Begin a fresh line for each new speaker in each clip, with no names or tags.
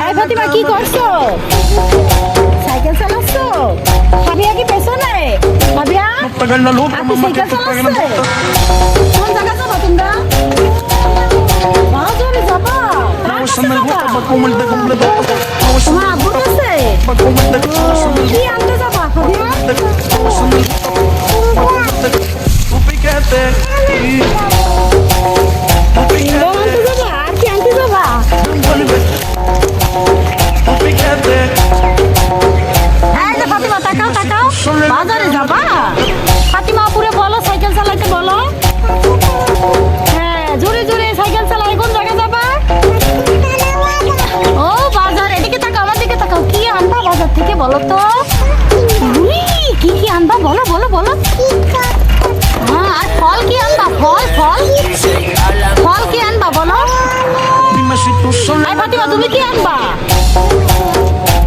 এই ফাতিমা কি করছ
সাইকেল চালাচ্ছ ভাবিয়া কি পেছনে
luz, আপনি সাইকেল চালাচ্ছে.
কোন জায়গা যাবা তোমরা me gusta যাবা?
তোমার আব্বুর
কাছে
কি
আনতে যাবা ভাবিয়া বলো তো কি কি আনবা? বলো বলো বলো। হ্যাঁ আর ফল কি আনবা? ফল ফল। ফল কি আনবা, বলো?
ফাতিমা, তুমি কি আনবা?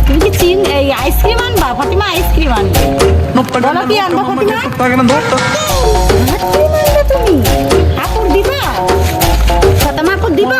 তুমি কি চিন, এই আইসক্রিম আনবা? ফাতিমা, আইসক্রিম আনবে
nota.
আইসক্রিম আনবে তুমি? আপর দিবা? ফাতিমা আপর দিবা?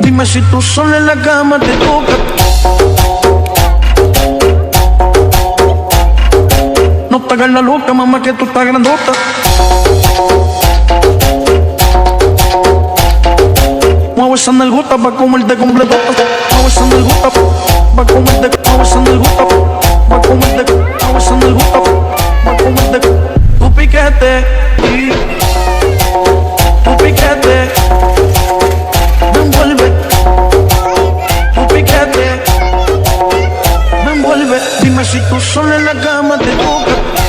Dime si tú solo en la cama te toca. No te hagas la loca, mamá, que tú estás grandota. Mueve esa nalgota pa' comerte completo. Mueve esa nalgota pa' comerte. Mueve esa nalgota piquete, y tu piquete, me envuelve, tu piquete, me envuelve. Dime si tú sola en la cama te toca